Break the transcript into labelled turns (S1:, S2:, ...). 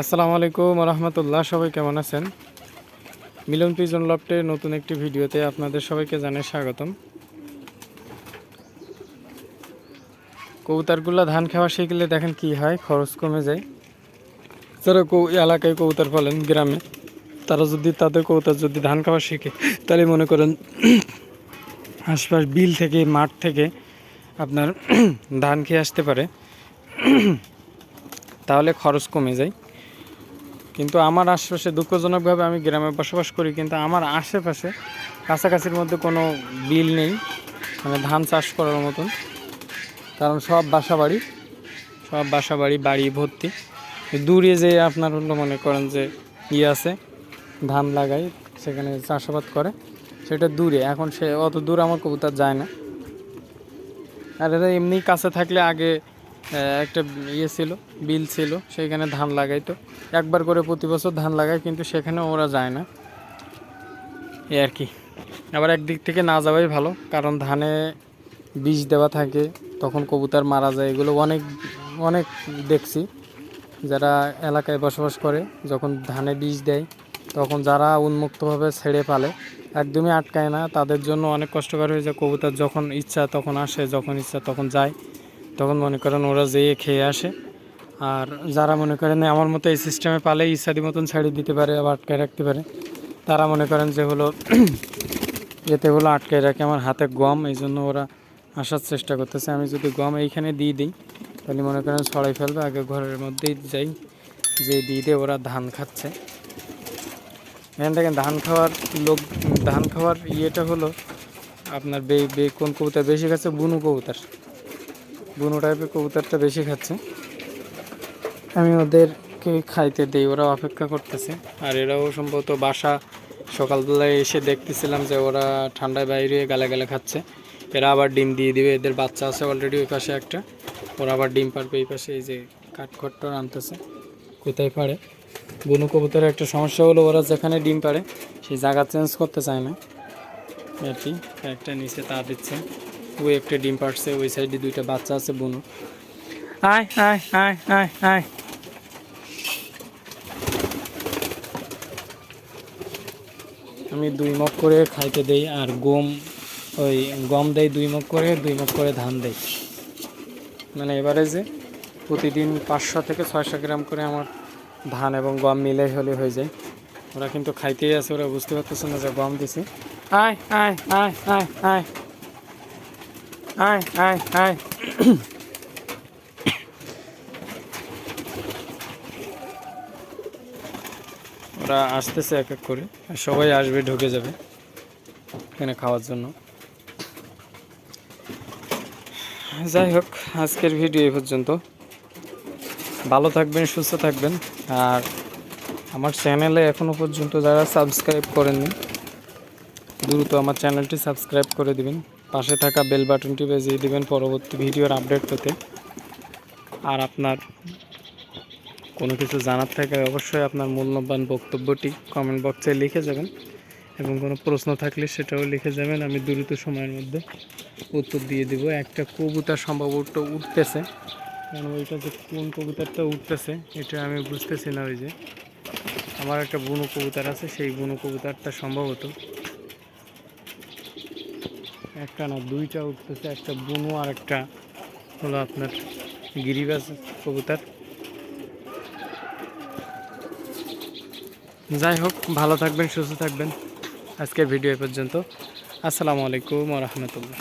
S1: আসসালামু আলাইকুম রহমতুল্লাহ সবাই কেমন আছেন? মিলন পিজন লফটে নতুন একটি ভিডিওতে আপনাদের সবাইকে জানাই স্বাগতম। কবুতরগুলো ধান খাওয়া শিখলে দেখেন কি হয়, খরচ কমে যায়। যারা কৌ এলাকায় কবুতর পালেন, গ্রামে, তারা যদি তাদের কবুতর যদি ধান খাওয়া শিখে, তাহলে মনে করেন আশপাশ বিল থেকে, মাঠ থেকে আপনার ধান খেয়ে আসতে পারে। তাহলে খরচ কমে যায়। কিন্তু আমার আশেপাশে দুঃখজনকভাবে আমি গ্রামে বসবাস করি, কিন্তু আমার আশেপাশে কাছাকাছির মধ্যে কোনো বিল নেই মানে ধান চাষ করার মতন। কারণ সব বাসা বাড়ি সব বাসা বাড়ি বাড়ি ভর্তি। দূরে যে আপনার হলো মনে করেন যে ইয়ে আছে, ধান লাগাই সেখানে চাষাবাদ করে, সেটা দূরে। এখন সে অত দূর আমার কবুতর যায় না। আর এরা এমনি কাছে থাকলে আগে একটা ইয়ে ছিল, বিল ছিল, সেইখানে ধান লাগাইতো। একবার করে প্রতি বছর ধান লাগায়, কিন্তু সেখানে ওরা যায় না। এই আর কি। আবার একদিক থেকে না যাওয়াই ভালো, কারণ ধানে বীজ দেওয়া থাকে, তখন কবুতর মারা যায়, এগুলো অনেক অনেক দেখছি। যারা এলাকায় বসবাস করে, যখন ধানে বীজ দেয়, তখন যারা উন্মুক্তভাবে ছেড়ে পালে, একদমই আটকায় না। তাদের জন্য অনেক কষ্টকর হয়ে যায়, কবুতর যখন ইচ্ছা তখন আসে, যখন ইচ্ছা তখন যায়। তখন মনে করেন ওরা যেয়ে খেয়ে আসে। আর যারা মনে করেন আমার মতো এই সিস্টেমে পালে ইচ্ছাদি মতন ছেড়ে দিতে পারে আবার আটকায় রাখতে পারে, তারা মনে করেন যে হলো এতে হলো আটকায় রাখে আমার হাতে গম, এই জন্য ওরা আসার চেষ্টা করতেছে। আমি যদি গম এইখানে দিয়ে দিই, তাহলে মনে করেন ছড়াই ফেলবে, আগে ঘরের মধ্যেই যাই, যে দিয়ে দিয়ে ওরা ধান খাচ্ছে। এখান থেকে ধান খাওয়ার লোক, ধান খাওয়ার ইয়েটা হলো আপনার বে বে, কোন কবুতর? বেশি খাচ্ছে বুনু কবুতর। বুনো টাইপের কবুতরটা বেশি খাচ্ছে। আমি ওদেরকে খাইতে দিই ওরা অপেক্ষা করতেছে। আর এরাও সম্ভবত বাসা সকালবেলায় এসে দেখতেছিলাম যে ওরা ঠান্ডায় বাইরে গালে গালে খাচ্ছে। এরা আবার ডিম দিয়ে দিবে, এদের বাচ্চা আছে অলরেডি ওই পাশে একটা। ওরা আবার ডিম পারবে এই পাশে, এই যে কাঠখট্টর আনতেছে, কোথায় পারে? বুনো কবুতরের একটা সমস্যা হলো, ওরা যেখানে ডিম পারে, সেই জায়গা চেঞ্জ করতে চায় না। আর কি, একটা নিচে তা দিচ্ছে। ওই একটা ডিম পাড়ছে ওই সাইডে দুইটা বাচ্চা আছে বুনো। আয় আয় আয় আয় আয়। আমি দুই মগ করে খাইতে দেই আর গম ওই গম দেই দুই মগ করে দুই মগ করে ধান দেই। মানে এবারে যে প্রতিদিন পাঁচশো থেকে ছয়শো গ্রাম করে আমার ধান এবং গম মিলে হলে হয়ে যায়। ওরা কিন্তু খাইতেই আছে ওরা বুঝতে পারতেছে না যে গম দিছি। আয় আয় আয় আয় আয়। আয় আয় আয় ওরা আসতেছে এক এক করে। সবাই আসবে, ঢুকে যাবে এখানে খাওয়ার জন্য। যাই হোক, আজকের ভিডিও এই পর্যন্ত। ভালো থাকবেন, সুস্থ থাকবেন। আর আমার চ্যানেলে এখনও পর্যন্ত যারা সাবস্ক্রাইব করেননি দ্রুত আমার চ্যানেলটি সাবস্ক্রাইব করে দিবেন। পাশে থাকা বেল বাটনটি বাজিয়ে দিবেন পরবর্তী ভিডিওর আপডেট পেতে। আর আপনার কোনো কিছু জানার থাকে অবশ্যই আপনার মূল্যবান বক্তব্যটি কমেন্ট বক্সে লিখে যাবেন এবং কোনো প্রশ্ন থাকলে সেটাও লিখে যাবেন। আমি দ্রুত সময়ের মধ্যে উত্তর দিয়ে দেবো। একটা কবুতর সম্ভবত উঠতেছে। কারণ ওইটা যে কোন কবুতরটা উঠতেছে, এটা আমি বুঝতেছি না ওই যে। আমার একটা বুনো কবুতর আছে, সেই বুনো কবুতরটা সম্ভবত একটা না, দুইটা উঠতেছে, একটা বুনো আর একটা হলো আপনার গিরিবাজ কবুতার। যাই হোক, ভালো থাকবেন, সুস্থ থাকবেন। আজকের ভিডিও পর্যন্ত। আসসালামু আলাইকুম রহমতুল্লাহ।